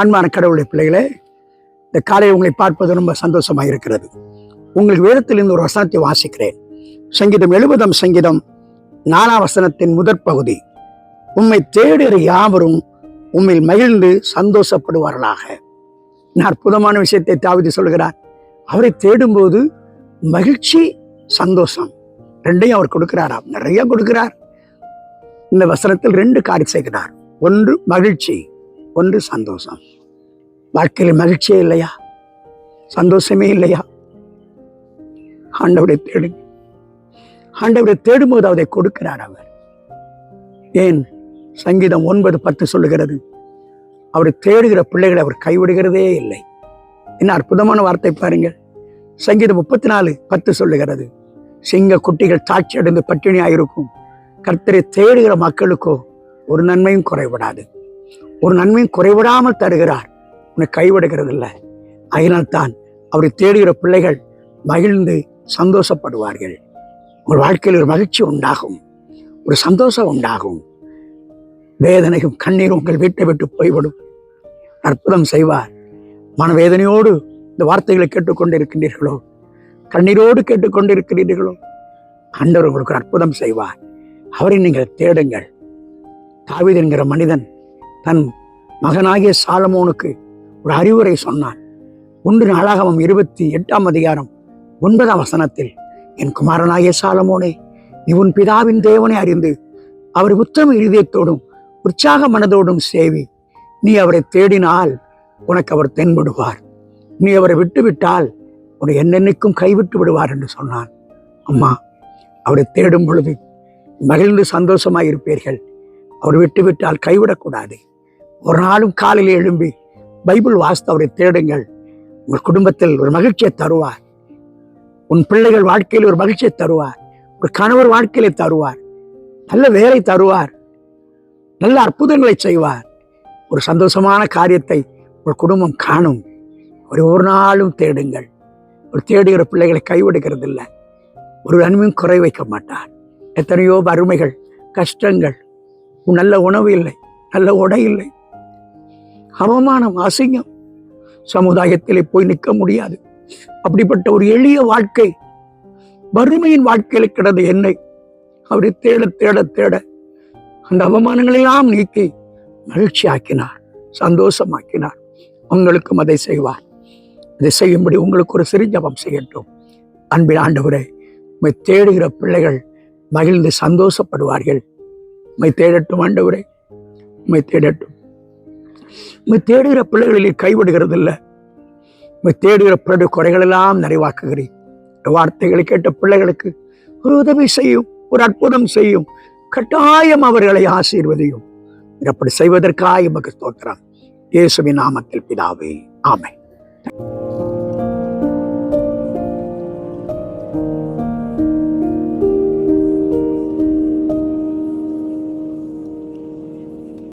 அன்பான கடவுளுடைய பிள்ளைகளே இந்த காலையில் உங்களை பார்ப்பது ரொம்ப சந்தோஷமாக இருக்கிறது. உங்களுக்கு வேதத்திலிருந்து ஒரு வசனத்தை வாசிக்கிறேன். சங்கீதம் எழுபதாம் சங்கீதம் நாலாம் வசனத்தின் முதற் பகுதி. உம்மை தேடுகிற யாவரும் உம்மில் மகிழ்ந்து சந்தோஷப்படுவார்களாக. நான் அற்புதமான விஷயத்தை தாவிதி சொல்கிறார் அவரை தேடும்போது மகிழ்ச்சி சந்தோஷம் ரெண்டையும் அவர் கொடுக்கிறாராம். நிறைய கொடுக்கிறார். இந்த வசனத்தில் ரெண்டு காரியம் செய்கிறார். ஒன்று மகிழ்ச்சி ஒன்று சந்தோஷம். வாழ்க்கையில் மகிழ்ச்சியே இல்லையா? சந்தோஷமே இல்லையா? ஆண்டவரை தேடுங்க. ஆண்டவரை தேடும்போது அதை கொடுக்கிறார் அவர். ஏன்? சங்கீதம் ஒன்பது பத்து சொல்லுகிறது அவரை தேடுகிற பிள்ளைகளை அவர் கைவிடுகிறதே இல்லை. என்ன அற்புதமான வார்த்தை பாருங்கள். சங்கீதம் முப்பத்தி நாலு பத்து சொல்லுகிறது சிங்க குட்டிகள் தாட்சி அடைந்து பட்டினியாயிருக்கும் கர்த்தரை தேடுகிற மக்களுக்கோ ஒரு நன்மையும் குறைவிடாது. ஒரு நன்மையும் குறைவிடாமல் தருகிறார். உன்னை கைவிடுகிறது இல்லை அதனால்தான் அவரை தேடுகிற பிள்ளைகள் மகிழ்ந்து சந்தோஷப்படுவார்கள். உங்கள் வாழ்க்கையில் ஒரு மகிழ்ச்சி உண்டாகும். ஒரு சந்தோஷம் உண்டாகும். வேதனையும் கண்ணீரும் உங்கள் வீட்டை விட்டு போய்விடும். அற்புதம் செய்வார். மனவேதனையோடு இந்த வார்த்தைகளை கேட்டுக்கொண்டிருக்கின்றீர்களோ? கண்ணீரோடு கேட்டுக்கொண்டிருக்கிறீர்களோ? ஆண்டவர் உங்களுக்கு அற்புதம் செய்வார். அவரை நீங்கள் தேடுங்கள். தாவித் என்கிற மனிதன் தன் மகனாகிய சாலமோனுக்கு ஒரு அறிவுரை சொன்னான். ஒன்று நாளாகவும் இருபத்தி எட்டாம் அதிகாரம் ஒன்பதாம் வசனத்தில் என் குமாரனாகிய சாலமோனே நீ உன் பிதாவின் தேவனை அறிந்து அவர் உத்தம இருதயத்தோடும் உற்சாக மனதோடும் சேவி. நீ அவரை தேடினால் உனக்கு அவர் தென்படுவார். நீ அவரை விட்டுவிட்டால் உன்னை என்னென்னைக்கும் கைவிட்டு விடுவார் என்று சொன்னான். அம்மா அவரை தேடும் பொழுது மகிழ்ந்து சந்தோஷமாக இருப்பீர்கள் அவர் விட்டுவிட்டால் கைவிடக்கூடாது. ஒரு நாளும் காலையில் எழும்பி பைபிள் வாசித்து அவரை தேடுங்கள். உங்கள் குடும்பத்தில் ஒரு மகிழ்ச்சியை தருவார். உன் பிள்ளைகள் வாழ்க்கையில் ஒரு மகிழ்ச்சியை தருவார். ஒரு கணவர் வாழ்க்கையில தருவார். நல்ல வேலை தருவார். நல்ல அற்புதங்களை செய்வார். ஒரு சந்தோஷமான காரியத்தை உங்கள் குடும்பம் காணும். ஒரு ஒரு நாளும் தேடுங்கள். ஒரு தேடுகிற பிள்ளைகளை கைவிடுகிறது இல்லை ஒரு நன்மையும் குறை வைக்க மாட்டார். எத்தனையோ வறுமைகள் கஷ்டங்கள். நல்ல உணவு இல்லை. நல்ல உடை இல்லை. அவமானம் அசிங்கம். சமுதாயத்திலே போய் நிற்க முடியாது. அப்படிப்பட்ட ஒரு எளிய வாழ்க்கை வறுமையின் வாழ்க்கையில் கிடந்த என்னை அவரை தேட தேட தேட அந்த அவமானங்களெல்லாம் நீக்கி மகிழ்ச்சி ஆக்கினார் சந்தோஷமாக்கினார். உங்களுக்கும் அதை செய்வார். அதை செய்யும்படி உங்களுக்கு ஒரு சிறு ஜபம் செய்யட்டும். அன்பில் ஆண்டவரே உண்மை தேடுகிற பிள்ளைகள் மகிழ்ந்து சந்தோஷப்படுவார்கள். உண்மை தேடட்டும் ஆண்டவரே உண்மை தேடட்டும். உங்கள் தேடுகிற பிள்ளைகளில் கைவிடுகிறது இல்லை உங்கள் தேடுகிற பிள்ளை குறைகளெல்லாம் நிறைவாக்குகிறேன். வார்த்தைகளை கேட்ட பிள்ளைகளுக்கு ஒரு உதவி செய்யும் ஒரு அற்புதம் செய்யும் கட்டாயம் அவர்களை ஆசீர்வதையும். அப்படி செய்வதற்காக எமக்கு ஸ்தோத்திரம். இயேசுவின் நாமத்தில் பிதாவே ஆமை